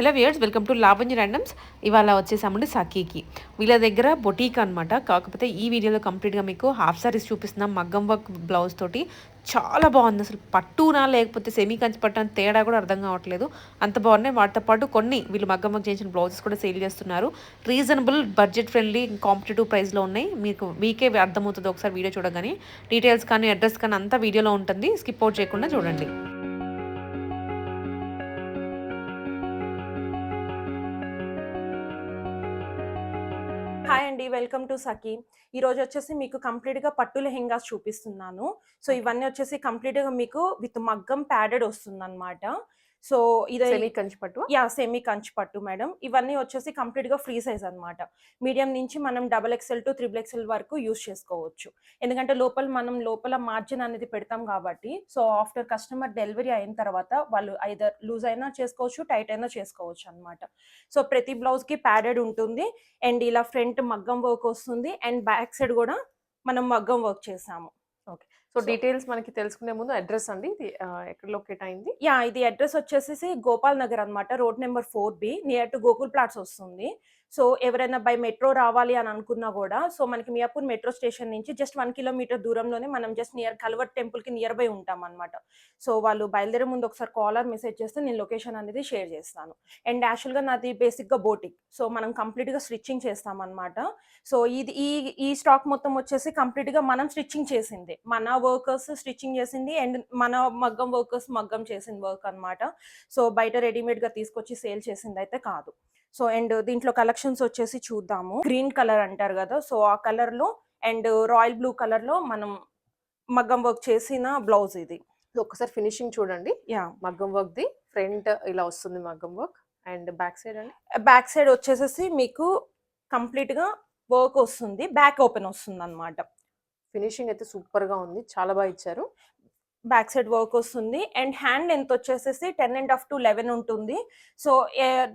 Hello viewers welcome to లాభంజ్ randoms. ఇవాళ వచ్చేసామండి సఖీకి. వీళ్ళ దగ్గర బొటీక్ అనమాట కాకపోతే ఈ వీడియోలో కంప్లీట్గా మీకు హాఫ్ సారీస్ చూపిస్తున్నాం మగ్గం వర్క్ బ్లౌజ్ తోటి. చాలా బాగుంది అసలు. పట్టునా లేకపోతే సెమీ కంచి పట్టు అని తేడా కూడా అర్థం కావట్లేదు. అంత బాగున్నాయి. వాటితో పాటు కొన్ని వీళ్ళు మగ్గం వర్క్ చేసిన బ్లౌజెస్ కూడా సేల్ చేస్తున్నారు. రీజనబుల్ బడ్జెట్ ఫ్రెండ్లీ కాంపిటేటివ్ ప్రైస్లో ఉన్నాయి. మీకు మీకే అర్థమవుతుంది ఒకసారి వీడియో చూడగానే. డీటెయిల్స్ కానీ అడ్రస్ కానీ అంతా వీడియోలో ఉంటుంది. స్కిప్ అవుట్ చేయకుండా చూడండి. హాయ్ అండి వెల్కమ్ టు సఖీ. ఈ రోజు వచ్చేసి మీకు కంప్లీట్గా పట్టు లెహెంగాస్ చూపిస్తున్నాను. సో ఇవన్నీ వచ్చేసి కంప్లీట్గా మీకు విత్ మగ్గం ప్యాడెడ్ వస్తుంది అనమాట సో ఇది సెమీ కంచి పట్టు యా సెమీ కంచి పట్టు మేడం. ఇవన్నీ వచ్చేసి కంప్లీట్గా ఫ్రీ సైజ్ అన్నమాట. మీడియం నుంచి మనం double XL to triple XL వరకు యూస్ చేసుకోవచ్చు. ఎందుకంటే లోపల మనం లోపల మార్జిన్ అనేది పెడతాం కాబట్టి సో ఆఫ్టర్ కస్టమర్ డెలివరీ అయిన తర్వాత వాళ్ళు ఐదర్ లూజ్ అయినా చేసుకోవచ్చు టైట్ అయినా చేసుకోవచ్చు అన్నమాట. సో ప్రతి బ్లౌజ్కి ప్యాడెడ్ ఉంటుంది. అండ్ ఇలా ఫ్రంట్ మగ్గం వర్క్ వస్తుంది. అండ్ బ్యాక్ సైడ్ కూడా మనం మగ్గం వర్క్ చేసాము. సో డీటెయిల్స్ మనకి తెలుసుకునే ముందు అడ్రస్ అండి. ఇది ఎక్కడ లొకేట్ అయింది? యా ఇది అడ్రస్ వచ్చేసి గోపాల్ నగర్ అన్నమాట. Road number four B near to Gokul plots వస్తుంది. సో ఎవరైనా బై మెట్రో రావాలి అని అనుకున్నా కూడా సో మనకి మియాపూర్ మెట్రో స్టేషన్ నుంచి జస్ట్ వన్ కిలోమీటర్ దూరంలోనే మనం జస్ట్ నియర్ కల్వర్ టెంపుల్కి నియర్ బై ఉంటాం అనమాట సో వాళ్ళు బయలుదేరే ముందు ఒకసారి కాలర్ మెసేజ్ చేస్తే నేను లొకేషన్ అనేది షేర్ చేస్తాను. అండ్ యాక్చువల్గా నాది బేసిక్గా బోటిక్ సో మనం కంప్లీట్గా స్టిచ్చింగ్ చేస్తామన్నమాట. సో ఇది ఈ ఈ స్టాక్ మొత్తం వచ్చేసి కంప్లీట్గా మనం స్టిచ్చింగ్ చేసింది. మన వర్కర్స్ స్టిచ్చింగ్ చేసింది అండ్ మన మగ్గం వర్కర్స్ మగ్గం చేసింది వర్క్ అనమాట సో బయట రెడీమేడ్గా తీసుకొచ్చి సేల్ చేసింది అయితే కాదు. సో అండ్ దీంట్లో కలెక్షన్స్ వచ్చేసి చూద్దాము. గ్రీన్ కలర్ అంటారు కదా సో ఆ కలర్లో అండ్ రాయల్ బ్లూ కలర్లో మనం మగ్గం వర్క్ చేసిన బ్లౌజ్ ఇది. ఒకసారి ఫినిషింగ్ చూడండి. యా. మగ్గం వర్క్ ది ఫ్రంట్ ఇలా వస్తుంది మగ్గం వర్క్ అండ్ బ్యాక్ సైడ్ అండి. బ్యాక్ సైడ్ వచ్చేసేసి మీకు కంప్లీట్గా వర్క్ వస్తుంది. బ్యాక్ ఓపెన్ వస్తుంది అనమాట ఫినిషింగ్ అయితే సూపర్గా ఉంది. చాలా బాగా ఇచ్చారు. బ్యాక్ సైడ్ వర్క్ వస్తుంది. అండ్ హ్యాండ్ ఎంత వచ్చేసేసి ten and half to eleven ఉంటుంది. సో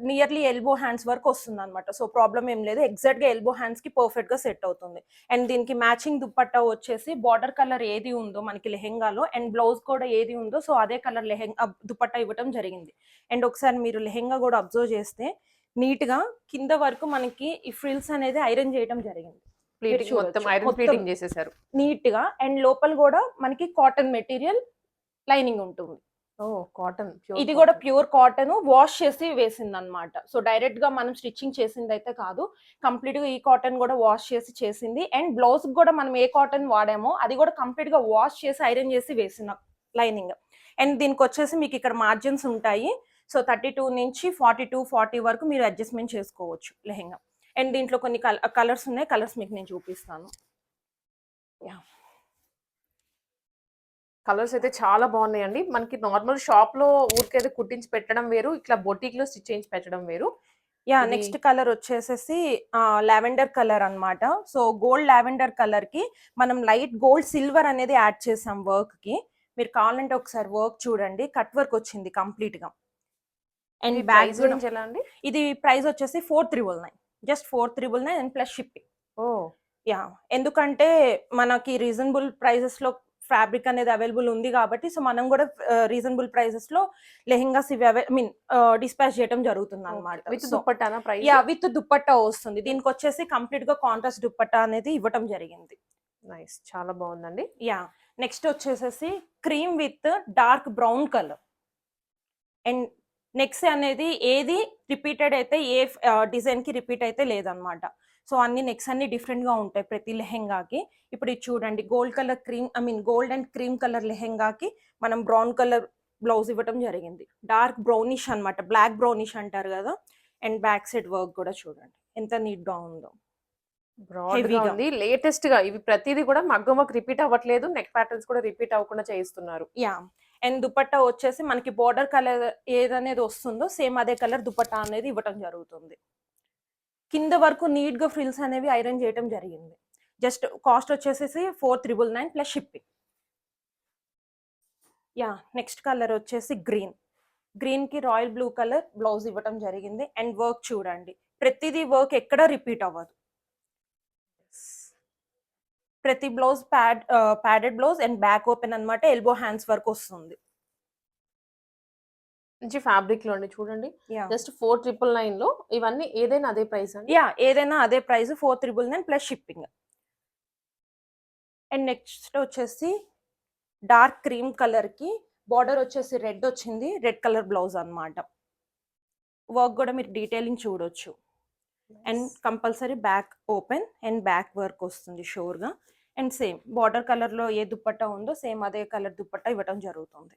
నియర్లీ ఎల్బో హ్యాండ్స్ వరకు వస్తుంది అనమాట సో ప్రాబ్లం ఏం లేదు. ఎగ్జాక్ట్గా ఎల్బో హ్యాండ్స్కి పర్ఫెక్ట్గా సెట్ అవుతుంది. అండ్ దీనికి మ్యాచింగ్ దుప్పట్టా వచ్చేసి బార్డర్ కలర్ ఏది ఉందో మనకి లెహెంగాలో అండ్ బ్లౌజ్ కూడా ఏది ఉందో సో అదే కలర్ లెహెంగా దుప్పట్టా ఇవ్వటం జరిగింది. అండ్ ఒకసారి మీరు లెహెంగా కూడా అబ్జర్వ్ చేస్తే నీట్గా కింద వరకు మనకి ఈ ఫ్రిల్స్ అనేది ఐరన్ చేయడం జరిగింది. ప్లీటింగ్ చూడొచ్చు. మొత్తం ఐరన్ మొత్తం. ప్లీటింగ్ చేసేసారు. నీట్గా అండ్ లోపల కూడా మనకి కాటన్ మెటీరియల్ లైనింగ్ ఉంటుంది. ఓ కాటన్ ఇది కూడా ప్యూర్ కాటన్ వాష్ చేసి వేసింది అనమాట సో డైరెక్ట్గా మనం స్టిచ్చింగ్ చేసింది అయితే కాదు. కంప్లీట్గా ఈ కాటన్ కూడా వాష్ చేసి చేసింది. అండ్ బ్లౌజ్ కూడా మనం ఏ కాటన్ వాడామో అది కూడా కంప్లీట్గా వాష్ చేసి ఐరన్ చేసి వేసిన లైనింగ్. అండ్ దీనికి వచ్చేసి మీకు ఇక్కడ మార్జిన్స్ ఉంటాయి. సో థర్టీ టూ నుంచి ఫార్టీ టూ ఫార్టీ వరకు మీరు అడ్జస్ట్మెంట్ చేసుకోవచ్చు లెహెంగా. అండ్ దీంట్లో కొన్ని కలర్స్ ఉన్నాయి. కలర్స్ మీకు నేను చూపిస్తాను. కలర్స్ అయితే చాలా బాగున్నాయండి. మనకి నార్మల్ షాప్లో ఊరికైతే కుట్టించి పెట్టడం వేరు. ఇట్లా బొటిక్లో స్టిచ్ చేయించి పెట్టడం వేరు. యా నెక్స్ట్ కలర్ వచ్చేసేసి లావెండర్ కలర్ అన్నమాట. సో గోల్డ్ లావెండర్ కలర్కి మనం లైట్ గోల్డ్ సిల్వర్ అనేది యాడ్ చేసాం వర్క్కి మీరు కావాలంటే ఒకసారి వర్క్ చూడండి. కట్ వర్క్ వచ్చింది కంప్లీట్గా అండ్ గురించి ఎలా అండి? ఇది ప్రైస్ వచ్చేసి four triple nine. Just four triple nine and plus shipping. Oh. Yeah. ఎందుకంటే మనకి రీజనబుల్ ప్రైజెస్లో ఫ్యాబ్రిక్ అనేది అవైలబుల్ ఉంది కాబట్టి సో మనం కూడా రీజనబుల్ ప్రైజెస్లో లెహెంగాస్ ఇవి ఐ మీన్ డిస్పాచ్ చేయడం జరుగుతుంది అనమాట విత్ దుప్పట్టానా ప్రైస్? యా విత్ దుప్పట్టా వస్తుంది. దీనికి వచ్చేసి కంప్లీట్గా కాంట్రాస్ట్ దుప్పట్టా అనేది ఇవ్వటం జరిగింది. నైస్. చాలా బాగుందండి. యా. నెక్స్ట్ వచ్చేసేసి cream with dark brown colour. And next అనేది ఏది రిపీటెడ్ అయితే ఏ డిజైన్కి రిపీట్ అయితే లేదనమాట సో అన్ని నెక్స్ అన్ని డిఫరెంట్గా ఉంటాయి ప్రతి లెహెంగాకి. ఇప్పుడు ఇది చూడండి gold colour cream I mean gold and cream colour లెహెంగాకి మనం బ్రౌన్ కలర్ బ్లౌజ్ ఇవ్వటం జరిగింది. డార్క్ బ్రౌనిష్ అన్నమాట బ్లాక్ బ్రౌనిష్ అంటారు కదా. అండ్ బ్యాక్ సైడ్ వర్క్ కూడా చూడండి ఎంత నీట్గా ఉందో. బ్రాడ్గా Heavy గా. ఉంది. లేటెస్ట్గా ఇవి ప్రతిదీ కూడా మగ్గం వర్క్ రిపీట్ అవ్వట్లేదు. నెక్ ప్యాటర్న్స్ కూడా రిపీట్ అవ్వకుండా చేయిస్తున్నారు. యా. అండ్ దుపట్టా వచ్చేసి మనకి బోర్డర్ కలర్ ఏదనేది వస్తుందో సేమ్ అదే కలర్ దుపట్టా అనేది ఇవ్వటం జరుగుతుంది. కింద వరకు నీట్గా ఫ్రిల్స్ అనేవి ఐరన్ చేయడం జరిగింది. జస్ట్ కాస్ట్ వచ్చేసేసి four triple nine plus shipping. Yeah. Next colour వచ్చేసి గ్రీన్. గ్రీన్కి రాయల్ బ్లూ కలర్ బ్లౌజ్ ఇవ్వటం జరిగింది. అండ్ వర్క్ చూడండి. ప్రతిదీ వర్క్ ఎక్కడ రిపీట్ అవ్వదు. ప్రతి blouse pad padded blouse and back open అన్నమాట ఎల్బో హ్యాండ్స్ వరకు వస్తుంది. మంచి ఫ్యాబ్రిక్లో అండి చూడండి జస్ట్ ఫోర్ ట్రిపుల్ నైన్లో ఇవన్నీ ఏదైనా అదే ప్రైస్ అండి? యా ఏదైనా అదే price four triple nine plus shipping. And next వచ్చేసి డార్క్ క్రీమ్ కలర్కి బార్డర్ వచ్చేసి రెడ్ వచ్చింది రెడ్ కలర్ బ్లౌజ్ అన్నమాట. వర్క్ కూడా మీరు డీటెయిలింగ్ చూడొచ్చు. And compulsory back open and back work వస్తుంది షోర్గా. అండ్ సేమ్ బార్డర్ కలర్లో ఏ దుప్పట్టా ఉందో సేమ్ అదే కలర్ దుప్పట్టా ఇవ్వటం జరుగుతుంది.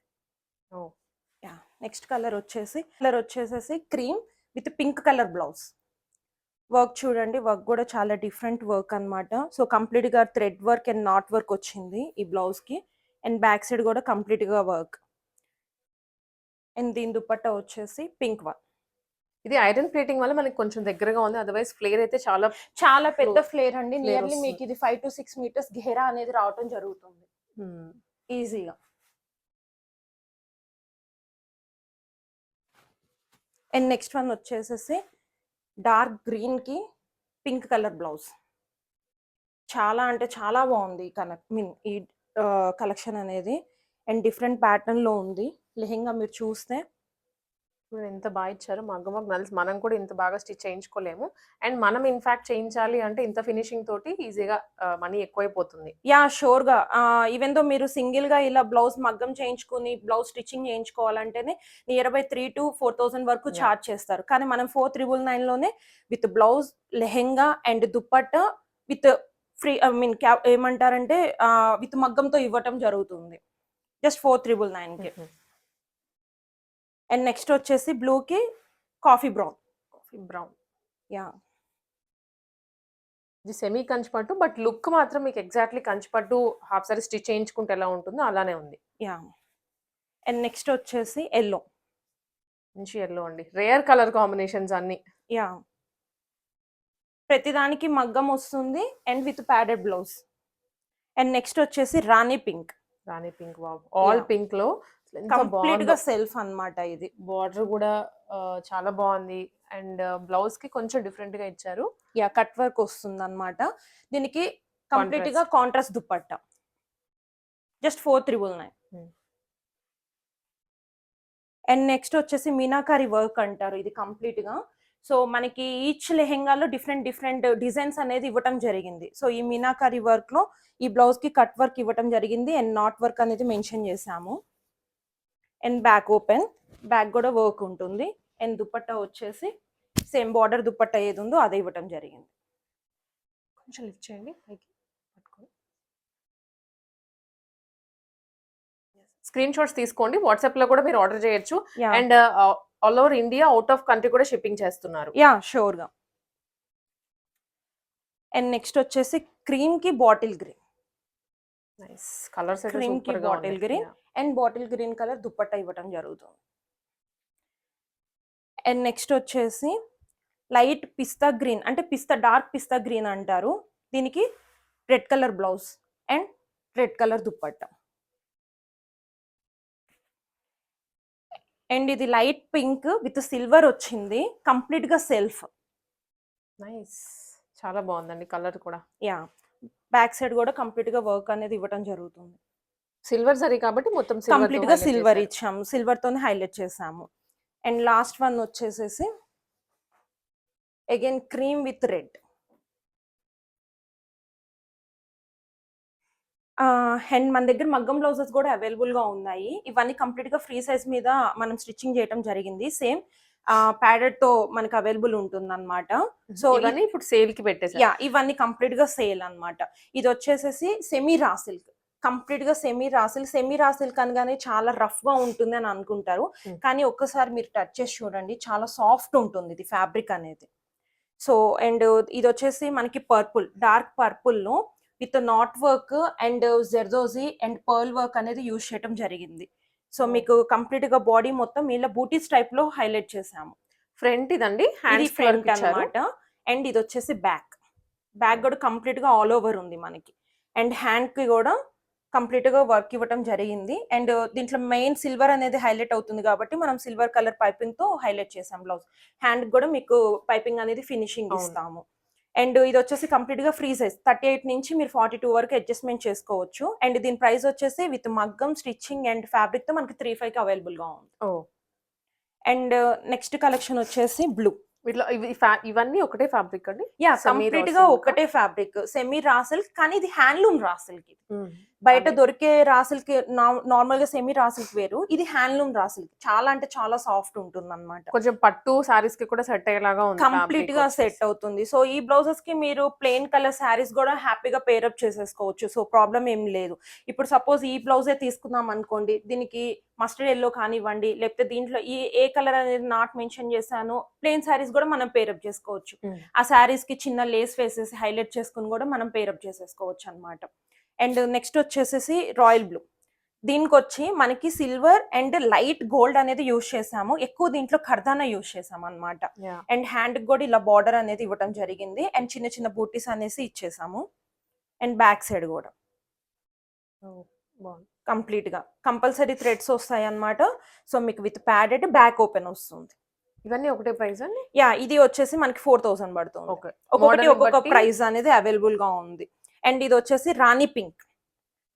యా నెక్స్ట్ కలర్ వచ్చేసి కలర్ వచ్చేసేసి cream with pink colour blouse. Work చూడండి వర్క్ కూడా చాలా డిఫరెంట్ వర్క్ అన్నమాట. సో కంప్లీట్గా thread work and knot work వచ్చింది ఈ బ్లౌజ్కి. అండ్ బ్యాక్ సైడ్ కూడా కంప్లీట్గా వర్క్. అండ్ దీని దుప్పట్టా వచ్చేసి పింక్ వన్. ఇది ఐరన్ ప్లేటింగ్ వల్ల మనకి కొంచెం దగ్గరగా ఉంది. అదర్వైజ్ ఫ్లేర్ అయితే చాలా చాలా పెద్ద ఫ్లేర్ అండి. నియర్లీ. మీకు ఇది ఫైవ్ టు సిక్స్ మీటర్స్ ఘేరా అనేది రావటం జరుగుతుంది. ఈజీగా. అండ్ నెక్స్ట్ వన్ వచ్చేసేసి డార్క్ గ్రీన్కి పింక్ కలర్ బ్లౌజ్. చాలా అంటే చాలా బాగుంది కనెక్ మీన్ ఈ కలెక్షన్ అనేది. అండ్ డిఫరెంట్ ప్యాటర్న్లో ఉంది. లెహెంగా మీరు చూస్తే ఎంత బాగా ఇచ్చారు. మగ్గ మగ్గ నల్స్ మనం కూడా ఇంత బాగా స్టిచ్ చేయించుకోలేము. అండ్ మనం ఇన్ఫాక్ట్ చేయించాలి అంటే ఇంత ఫినిషింగ్ తోటి ఈజీగా మనీ ఎక్కువైపోతుంది. యా షూర్గా. ఈవెన్ దో మీరు సింగిల్గా ఇలా బ్లౌజ్ మగ్గం చేయించుకుని blouse stitching చేయించుకోవాలంటేనే near by three to four thousand వరకు. ఛార్జ్ చేస్తారు. కానీ మనం four triple నైన్లోనే with blouse lehenga and dupatta with free I mean క్యా ఏమంటారంటే విత్ మగ్గంతో ఇవ్వటం జరుగుతుంది. జస్ట్ ఫోర్ త్రిబుల్ నైన్కి. అండ్ నెక్స్ట్ వచ్చేసి బ్లూకి కాఫీ బ్రౌన్ బ్రౌన్ యా ఇది సెమీ కంచిపట్టు బట్ లుక్ మాత్రం మీకు ఎగ్జాక్ట్లీ కంచిపట్టు హాఫ్ సారీ స్టిచ్ చేయించుకుంటే ఎలా ఉంటుందో అలానే ఉంది. యా అండ్ నెక్స్ట్ వచ్చేసి ఎల్లో మంచి ఎల్లో అండి. రేర్ కలర్ కాంబినేషన్స్ అన్ని. యా ప్రతిదానికి మగ్గం వస్తుంది and with padded blouse and next వచ్చేసి rani pink rani pink wow all. పింక్లో కంప్లీట్గా సెల్ఫ్ అన్నమాట ఇది. బార్డర్ కూడా చాలా బాగుంది. అండ్ బ్లౌజ్కి కొంచెం డిఫరెంట్గా ఇచ్చారు. యా కట్ వర్క్ వస్తుంది అనమాట దీనికి కంప్లీట్గా contrast dupatta. Just four triple nine. Hmm. And next వచ్చేసి మీనాకారి వర్క్ అంటారు ఇది కంప్లీట్గా సో మనకి ఈచ్ లెహెంగాలో డిఫరెంట్ డిఫరెంట్ డిజైన్స్ అనేది ఇవ్వటం జరిగింది. సో ఈ మీనాకారి వర్క్లో ఈ బ్లౌజ్కి కట్ వర్క్ ఇవ్వటం జరిగింది. అండ్ నాట్ వర్క్ అనేది మెన్షన్ చేసాము అండ్ బ్యాక్ ఓపెన్. బ్యాక్ కూడా వర్క్ ఉంటుంది. అండ్ దుపట్టా వచ్చేసి సేమ్ బార్డర్ దుపట్టా ఏది ఉందో అదే ఇవ్వటం జరిగింది. కొంచెం లిఫ్ట్ చేయండి. పైకి స్క్రీన్ షాట్స్ తీసుకోండి. వాట్సాప్లో కూడా మీరు ఆర్డర్ చేయొచ్చు. And all over India out of country కూడా షిప్పింగ్ చేస్తున్నారు. యా షూర్గా అండ్ నెక్స్ట్ వచ్చేసి క్రీమ్కి బాటిల్ గ్రీన్ నైస్ కలర్స్ అయితే Cream కి సూపర్గా bottle green. And bottle green colour dupatta ఇవ్వటం జరుగుతుంది. అండ్ నెక్స్ట్ వచ్చేసి లైట్ పిస్తా గ్రీన్ అంటే పిస్తా డార్క్ పిస్తా గ్రీన్ అంటారు. దీనికి red colour blouse and red colour dupatta and ఇది లైట్ పింక్ విత్ సిల్వర్ వచ్చింది. కంప్లీట్గా సెల్ఫ్ నైస్ చాలా బాగుందండి కలర్ కూడా. యా బ్యాక్ సైడ్ కూడా కంప్లీట్గా వర్క్ అనేది ఇవ్వటం జరుగుతుంది. సిల్వర్ సరీ కాబట్టి మొత్తం కంప్లీట్గా సిల్వర్. ఇచ్చాము. సిల్వర్ తోనే హైలైట్ చేసాము అండ్ లాస్ట్ వన్ వచ్చేసేసి again cream with red and మన దగ్గర మగ్గం బ్లౌజెస్ కూడా అవైలబుల్గా ఉన్నాయి. ఇవన్నీ కంప్లీట్గా ఫ్రీ సైజ్ మీద మనం స్టిచ్చింగ్ చేయడం జరిగింది. సేమ్ ప్యాడెడ్తో మనకి అవైలబుల్ ఉంటుంది అనమాట సో ఇవన్నీ ఇప్పుడు సేల్కి పెట్టేసారు యా ఇవన్నీ కంప్లీట్గా సేల్ అన్నమాట. ఇది వచ్చేసేసి సెమీ రా సిల్క్. కంప్లీట్గా semi raw silk. Semi raw silk అనగానే చాలా రఫ్గా ఉంటుంది అని అనుకుంటారు. కానీ ఒక్కసారి మీరు టచ్ చేసి చూడండి చాలా సాఫ్ట్ ఉంటుంది ఇది ఫ్యాబ్రిక్ అనేది. సో అండ్ ఇది వచ్చేసి మనకి purple dark పర్పుల్లో with knot work and zardozi and pearl work అనేది యూజ్ చేయడం జరిగింది. సో. మీకు కంప్లీట్గా బాడీ మొత్తం ఇలా బూటీస్ టైప్లో హైలైట్ చేసాము ఫ్రంట్ ఇదండి ఇది హ్యాండ్స్ ఫ్రంట్ అన్నమాట. అండ్ ఇది వచ్చేసి బ్యాక్. బ్యాక్ కూడా కంప్లీట్గా ఆల్ ఓవర్ ఉంది మనకి. అండ్ హ్యాండ్కి కూడా కంప్లీట్గా వర్క్ ఇవ్వటం జరిగింది. అండ్ దీంట్లో మెయిన్ సిల్వర్ అనేది హైలైట్ అవుతుంది కాబట్టి మనం సిల్వర్ కలర్ పైపింగ్తో హైలైట్ చేసాం బ్లౌజ్. హ్యాండ్ కూడా మీకు పైపింగ్ అనేది ఫినిషింగ్. ఇస్తాము. అండ్ ఇది వచ్చేసి కంప్లీట్గా ఫ్రీ సైజ్ థర్టీ ఎయిట్ నుంచి మీరు ఫార్టీ టూ వరకు అడ్జస్ట్మెంట్ చేసుకోవచ్చు. అండ్ దీని ప్రైస్ వచ్చేసి విత్ మగ్గం స్టిచ్చింగ్ అండ్ ఫ్యాబ్రిక్తో మనకి త్రీ ఫైవ్కి అవైలబుల్గా ఉంది. అండ్ నెక్స్ట్ కలెక్షన్ వచ్చేసి బ్లూ వీటిలో ఇవన్నీ ఒకటే ఫ్యాబ్రిక్ అండి? యా కంప్లీట్గా? ఒకటే ఫ్యాబ్రిక్ సెమీ రాసిల్ కానీ ఇది హ్యాండ్లూమ్ రాసిల్కి బయట. దొరికే రాసిల్కి నార్మల్గా సెమీ రాసిల్కి వేరు. ఇది హ్యాండ్లూమ్ రాసిల్కి. చాలా అంటే చాలా సాఫ్ట్ ఉంటుంది అనమాట కొంచెం పట్టు సారీస్కి కూడా సెట్ అయ్యేలాగా ఉంది కంప్లీట్గా సెట్ అవుతుంది. సో ఈ బ్లౌజెస్కి మీరు ప్లెయిన్ కలర్ శారీస్ కూడా హ్యాపీగా పేరప్ చేసేసుకోవచ్చు. సో ప్రాబ్లం ఏం లేదు. ఇప్పుడు సపోజ్ ఈ బ్లౌజే తీసుకుందాం అనుకోండి. దీనికి మస్టర్డ్ ఎల్లో కానివ్వండి లేకపోతే దీంట్లో ఈ ఏ కలర్ అనేది నాట్ మెన్షన్ చేశాను ప్లెయిన్ శారీస్ కూడా మనం పేరప్ చేసుకోవచ్చు. ఆ శారీస్కి చిన్న లేస్ వేసేసి హైలైట్ చేసుకుని కూడా మనం పేరప్ చేసేసుకోవచ్చు అన్నమాట. అండ్ నెక్స్ట్ వచ్చేసేసి రాయల్ బ్లూ. దీనికి వచ్చి మనకి సిల్వర్ అండ్ లైట్ గోల్డ్ అనేది యూజ్ చేసాము ఎక్కువ దీంట్లో ఖర్దానా యూజ్ చేసాం అన్నమాట అండ్ హ్యాండ్ కూడా ఇలా బార్డర్ అనేది ఇవ్వడం జరిగింది. అండ్ చిన్న చిన్న బూటీస్ అనేసి ఇచ్చేసాము. అండ్ బ్యాక్ సైడ్ కూడా. కంప్లీట్గా కంపల్సరీ థ్రెడ్స్ వస్తాయి అన్నమాట సో మీకు విత్ ప్యాడెడ్ బ్యాక్ ఓపెన్ వస్తుంది. ఇవన్నీ ఒకటే ప్రైస్ అండి? యా ఇది వచ్చేసి మనకి ఫోర్ థౌసండ్ పడుతుంది. ఒక్కొక్కటి Model ఒక్కొక్క ప్రైస్ అనేది అవైలబుల్గా ఉంది. అండ్ ఇది వచ్చేసి రాణి పింక్.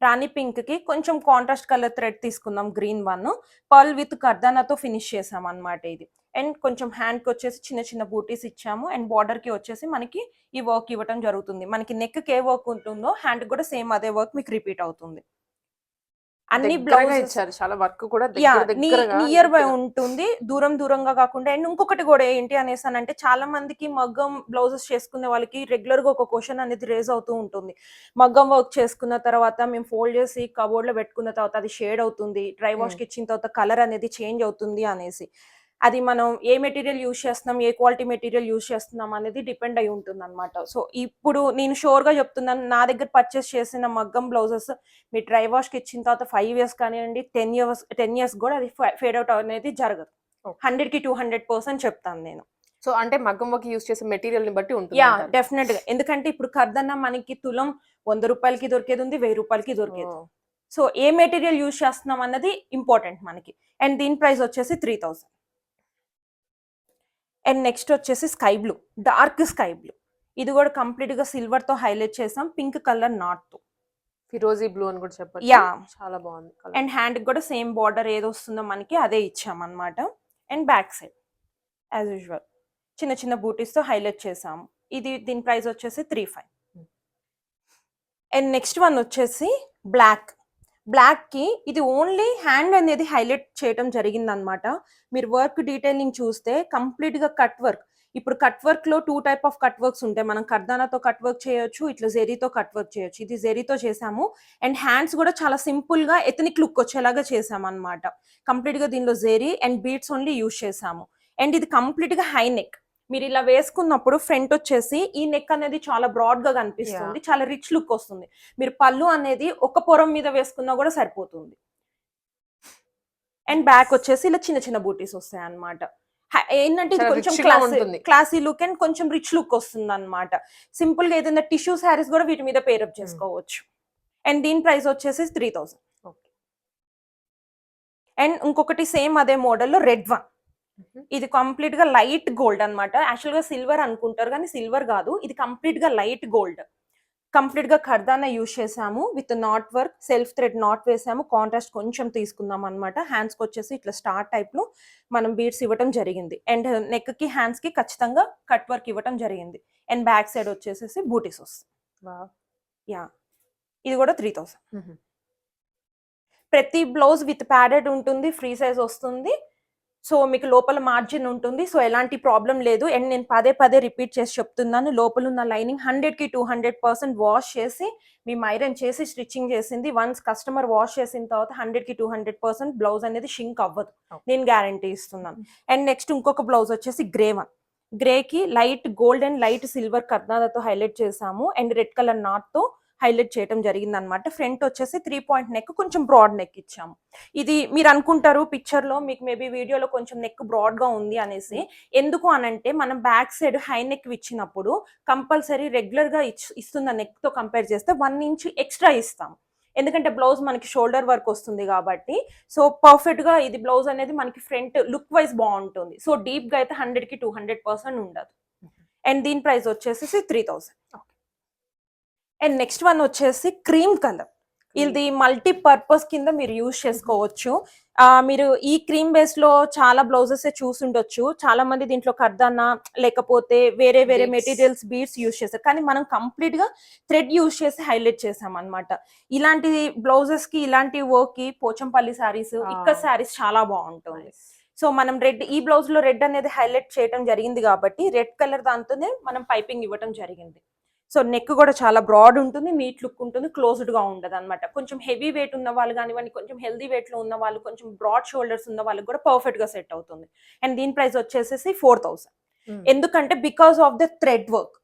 రాణి పింక్కి కొంచెం కాంట్రాస్ట్ కలర్ థ్రెడ్ తీసుకుందాం గ్రీన్ వన్ పర్ల్ విత్ కర్దానాతో ఫినిష్ చేసాం అన్నమాట ఇది. అండ్ కొంచెం హ్యాండ్కి వచ్చేసి చిన్న చిన్న బూటీస్ ఇచ్చాము. అండ్ బార్డర్కి వచ్చేసి మనకి ఈ వర్క్ ఇవ్వడం జరుగుతుంది. మనకి నెక్కి ఏ వర్క్ ఉంటుందో హ్యాండ్ కూడా సేమ్ అదే వర్క్ మీకు రిపీట్ అవుతుంది. అన్ని బ్లౌజెస్ ఇచ్చారు. చాలా వర్క్ కూడా నియర్ బై. ఉంటుంది దూరం దూరంగా కాకుండా అండ్ ఇంకొకటి కూడా ఏంటి అనేసి అని అంటే చాలా మందికి మగ్గం బ్లౌజెస్ చేసుకునే వాళ్ళకి రెగ్యులర్గా ఒక క్వశ్చన్ అనేది రేజ్ అవుతూ ఉంటుంది. మగ్గం వర్క్ చేసుకున్న తర్వాత మేము ఫోల్డ్ చేసి కబోర్డ్లో పెట్టుకున్న తర్వాత అది షేడ్ అవుతుంది డ్రై వాష్కి ఇచ్చిన తర్వాత కలర్ అనేది చేంజ్ అవుతుంది అనేసి. అది మనం ఏ మెటీరియల్ యూస్ చేస్తున్నాం ఏ క్వాలిటీ మెటీరియల్ యూస్ చేస్తున్నాం అనేది డిపెండ్ అయి ఉంటుంది అనమాట సో ఇప్పుడు నేను షూర్గా చెప్తున్నాను నా దగ్గర పర్చేస్ చేసిన మగ్గం బ్లౌజెస్ మీ డ్రై వాష్కి ఇచ్చిన తర్వాత ఫైవ్ ఇయర్స్ కానివ్వండి టెన్ ఇయర్స్ టెన్ ఇయర్స్ కూడా అది ఫేడ్ అవుట్ అనేది జరగదు. హండ్రెడ్కి టూ హండ్రెడ్ పర్సెంట్ చెప్తాను నేను. సో అంటే మగ్గం వర్క్ యూస్ చేసే మెటీరియల్ని బట్టి ఉంటుంది యా. డెఫినెట్గా. ఎందుకంటే ఇప్పుడు కర్దన్న మనకి తులం వంద రూపాయలకి దొరికేది ఉంది వెయ్యి రూపాయలకి దొరికేది. సో ఏ మెటీరియల్ యూస్ చేస్తున్నాం అన్నది ఇంపార్టెంట్ మనకి. అండ్ దీని ప్రైస్ వచ్చేసి త్రీ థౌసండ్ అండ్ నెక్స్ట్ వచ్చేసి sky blue dark sky blue ఇది కూడా కంప్లీట్గా సిల్వర్తో హైలైట్ చేసాం పింక్ కలర్ నాట్తో. ఫిరోజీ బ్లూ అని కూడా చెప్పచ్చు. యా చాలా బాగుంది. అండ్ హ్యాండ్ కూడా సేమ్ బార్డర్ ఏది వస్తుందో మనకి అదే ఇచ్చాం అన్నమాట. And back side as usual చిన్న చిన్న బూటీస్తో హైలైట్ చేసాము ఇది దీని ప్రైస్ వచ్చేసి three five. And next one వచ్చేసి బ్లాక్ బ్లాక్కి ఇది ఓన్లీ హ్యాండ్ అనేది హైలైట్ చేయటం జరిగింది అనమాట మీరు వర్క్ డీటెయిలింగ్ చూస్తే కంప్లీట్గా కట్ వర్క్. ఇప్పుడు కట్ వర్క్లో two type of cut works ఉంటాయి. మనం కర్దానాతో కట్ వర్క్ చేయొచ్చు ఇట్లా జెరీతో కట్ వర్క్ చేయొచ్చు. ఇది జెరీతో చేసాము. అండ్ హ్యాండ్స్ కూడా చాలా సింపుల్గా ఎథనిక్ లుక్ వచ్చేలాగా చేసాము అనమాట కంప్లీట్గా దీనిలో zari and beads only use చేసాము. అండ్ ఇది కంప్లీట్గా హై నెక్. మీరు ఇలా వేసుకున్నప్పుడు ఫ్రంట్ వచ్చేసి ఈ నెక్ అనేది చాలా బ్రాడ్గా కనిపిస్తుంది. చాలా రిచ్ లుక్ వస్తుంది. మీరు పళ్ళు అనేది ఒక పొరం మీద వేసుకున్నా కూడా సరిపోతుంది. అండ్ బ్యాక్ వచ్చేసి ఇలా చిన్న చిన్న బూటీస్ వస్తాయి అన్నమాట హ- ఏంటంటే ఇది కొంచెం క్లాసీ. క్లాసీ లుక్ అండ్ కొంచెం రిచ్ లుక్ వస్తుంది అనమాట సింపుల్గా ఏదైనా టిష్యూ శారీస్ కూడా వీటి మీద పేరప్ చేసుకోవచ్చు. అండ్ దీని ప్రైస్ వచ్చేసి త్రీ థౌసండ్. అండ్ ఇంకొకటి సేమ్ అదే మోడల్లో రెడ్ వన్. ఇది కంప్లీట్గా లైట్ గోల్డ్ అన్నమాట. యాక్చువల్గా సిల్వర్ అనుకుంటారు కానీ సిల్వర్ కాదు. ఇది కంప్లీట్గా లైట్ గోల్డ్. కంప్లీట్గా ఖర్దానా యూజ్ చేసాము with knot work self thread knot వేసాము. కాంట్రాస్ట్ కొంచెం తీసుకుందాం అనమాట హ్యాండ్స్కి వచ్చేసి ఇట్లా స్టార్ టైప్లో మనం బీడ్స్ ఇవ్వటం జరిగింది. అండ్ నెక్కి హ్యాండ్స్కి ఖచ్చితంగా కట్ వర్క్ ఇవ్వటం జరిగింది. అండ్ బ్యాక్ సైడ్ వచ్చేసేసి బూటీస్ వస్తాయి. యా ఇది కూడా త్రీ థౌసండ్. ప్రతి బ్లౌజ్ విత్ ప్యాడెడ్ ఉంటుంది ఫ్రీ సైజ్ వస్తుంది. సో మీకు లోపల మార్జిన్ ఉంటుంది. సో ఎలాంటి ప్రాబ్లం లేదు. అండ్ నేను పదే పదే రిపీట్ చేసి చెప్తున్నాను. లోపల ఉన్న లైనింగ్ హండ్రెడ్కి టూ హండ్రెడ్ పర్సెంట్ వాష్ చేసి మేము ఐరన్ చేసి స్టిచ్చింగ్ చేసింది. వన్స్ కస్టమర్ వాష్ చేసిన తర్వాత హండ్రెడ్కి టూ హండ్రెడ్ పర్సెంట్ బ్లౌజ్ అనేది షింక్ అవ్వదు. నేను గ్యారంటీ ఇస్తున్నాను. అండ్ నెక్స్ట్ ఇంకొక బ్లౌజ్ వచ్చేసి గ్రే వన్. గ్రే కి light gold and light silver కర్నాలతో highlight చేసాము అండ్ రెడ్ కలర్ నాట్తో హైలైట్ చేయడం జరిగింది అనమాట ఫ్రంట్ వచ్చేసి త్రీ పాయింట్ నెక్ కొంచెం బ్రాడ్ నెక్ ఇచ్చాము. ఇది మీరు అనుకుంటారు పిక్చర్లో మీకు మేబీ వీడియోలో కొంచెం నెక్ బ్రాడ్గా ఉంది అనేసి. ఎందుకు అనంటే మనం బ్యాక్ సైడ్ హై నెక్ ఇచ్చినప్పుడు కంపల్సరీ రెగ్యులర్గా ఇచ్- ఇస్తున్న నెక్తో కంపేర్ చేస్తే వన్ ఇంచ్ ఎక్స్ట్రా ఇస్తాం ఎందుకంటే బ్లౌజ్ మనకి షోల్డర్ వర్క్ వస్తుంది కాబట్టి. సో పర్ఫెక్ట్గా ఇది బ్లౌజ్ అనేది మనకి ఫ్రంట్ లుక్ వైజ్ బాగుంటుంది. సో డీప్గా అయితే హండ్రెడ్కి టూ హండ్రెడ్ పర్సెంట్ ఉండదు. అండ్ దీని ప్రైస్ వచ్చేసి three thousand and next one వచ్చేసి క్రీమ్ కలర్ ఇది మల్టీ పర్పస్ కింద మీరు యూజ్ చేసుకోవచ్చు. మీరు ఈ క్రీమ్ బేస్లో చాలా బ్లౌజెస్ చూసుండొచ్చు. చాలా మంది దీంట్లో కర్దానా లేకపోతే వేరే వేరే. మెటీరియల్స్ బీడ్స్ యూజ్ చేస్తారు. కానీ మనం కంప్లీట్గా థ్రెడ్ యూజ్ చేసి హైలైట్ చేసాం అన్నమాట ఇలాంటి బ్లౌజెస్కి ఇలాంటి వర్క్కి పోచంపల్లి శారీస్. ఇక్కడ శారీస్ చాలా బాగుంటుంది. సో మనం రెడ్ ఈ బ్లౌజ్లో రెడ్ అనేది హైలైట్ చేయడం జరిగింది కాబట్టి రెడ్ కలర్ దాంతోనే మనం పైపింగ్ ఇవ్వడం జరిగింది. సో నెక్ కూడా చాలా బ్రాడ్ ఉంటుంది నీట్ లుక్ ఉంటుంది క్లోజ్డ్గా ఉండదు అనమాట కొంచెం హెవీ వెయిట్ ఉన్న వాళ్ళు కానివ్వండి కొంచెం హెల్దీ వెయిట్లో ఉన్న వాళ్ళు కొంచెం బ్రాడ్ షోల్డర్స్ ఉన్న వాళ్ళకి కూడా పర్ఫెక్ట్గా సెట్ అవుతుంది. అండ్ దీని ప్రైస్ వచ్చేసేసి ఫోర్ థౌసండ్ Hmm. ఎందుకంటే because of the thread work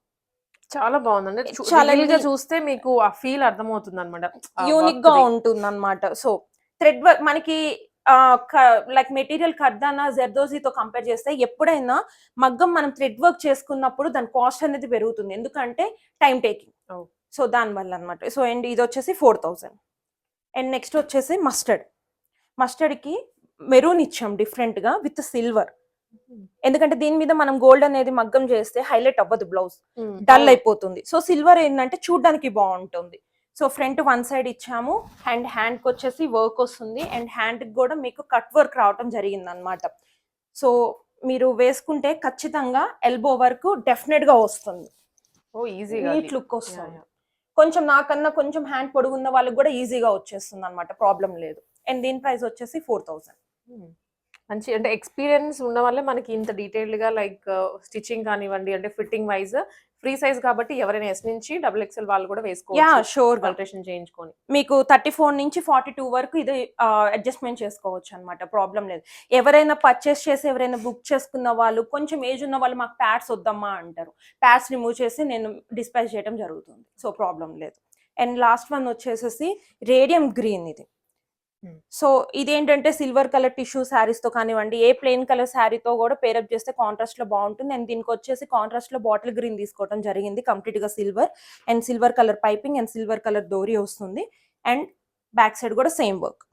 చాలా బాగుందండి. చాలా. చూస్తే మీకు ఆ ఫీల్ అర్థమవుతుంది అనమాట యూనిక్గా ఉంటుంది అనమాట సో థ్రెడ్ వర్క్ మనకి లైక్ మెటీరియల్ కర్దానా జెర్దోజీతో కంపేర్ చేస్తే ఎప్పుడైనా మగ్గం మనం థ్రెడ్ వర్క్ చేసుకున్నప్పుడు దాని కాస్ట్ అనేది పెరుగుతుంది. ఎందుకంటే టైం టేకింగ్. సో దాని వల్ల అనమాట సో అండ్ ఇది వచ్చేసి ఫోర్ థౌజండ్ అండ్ నెక్స్ట్ వచ్చేసి మస్టర్డ్ మస్టర్డ్కి మెరూన్ ఇచ్చాం డిఫరెంట్గా విత్ సిల్వర్ ఎందుకంటే దీని మీద మనం గోల్డ్ అనేది మగ్గం చేస్తే హైలైట్ అవ్వదు బ్లౌజ్ డల్ అయిపోతుంది. సో సిల్వర్ ఏంటంటే చూడడానికి బాగుంటుంది. సో ఫ్రంట్ వన్ సైడ్ ఇచ్చాము అండ్ హ్యాండ్కి వచ్చేసి వర్క్ వస్తుంది అండ్ హ్యాండ్కి కూడా మీకు కట్ వర్క్ రావటం జరిగింది అనమాట సో మీరు వేసుకుంటే ఖచ్చితంగా ఎల్బో వరకు డెఫినెట్గా వస్తుంది. ఓ ఈజీగా నీట్ లుక్ వస్తుంది. కొంచెం నాకన్నా కొంచెం హ్యాండ్ పొడుగున్న వాళ్ళకి కూడా ఈజీగా వచ్చేస్తుంది అనమాట ప్రాబ్లం లేదు. అండ్ దీని ప్రైస్ వచ్చేసి ఫోర్ థౌసండ్. మంచి అంటే ఎక్స్పీరియన్స్ ఉన్న వల్లే మనకి ఇంత డీటెయిల్డ్గా లైక్ స్టిచ్చింగ్ కానివ్వండి అంటే ఫిట్టింగ్ వైజ్ ఫ్రీ సైజ్ కాబట్టి ఎవరైనా ఎస్ నుంచి డబుల్ ఎక్స్ఎల్ వాళ్ళు కూడా యా వేసుకోవచ్చు షూర్ ఆల్టరేషన్ చేయించుకొని. మీకు థర్టీ ఫోర్ నుంచి ఫార్టీ టూ వరకు ఇది అడ్జస్ట్మెంట్ చేసుకోవచ్చు అనమాట ప్రాబ్లం లేదు. ఎవరైనా పర్చేస్ చేసి ఎవరైనా బుక్ చేసుకున్న వాళ్ళు కొంచెం ఏజ్ ఉన్న వాళ్ళు మాకు ప్యాడ్స్ వద్దమ్మా అంటారు. ప్యాడ్స్ రిమూవ్ చేసి నేను డిస్పాచ్ చేయడం జరుగుతుంది. సో ప్రాబ్లం లేదు. అండ్ లాస్ట్ వన్ వచ్చేసేసి రేడియం గ్రీన్ ఇది. సో ఇదేంటంటే సిల్వర్ కలర్ టిష్యూ శారీస్తో కానివ్వండి ఏ ప్లెయిన్ కలర్ శారీతో కూడా పేరప్ చేస్తే కాంట్రాస్ట్లో బాగుంటుంది. అండ్ దీనికి వచ్చేసి కాంట్రాస్ట్లో బాటిల్ గ్రీన్ తీసుకోవడం జరిగింది కంప్లీట్గా silver. And silver colour piping and silver colour డోరీ వస్తుంది. అండ్ బ్యాక్ సైడ్ కూడా సేమ్ వర్క్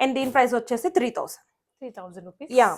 అండ్ దీని ప్రైస్ వచ్చేసి three thousand three thousand rupees Yeah.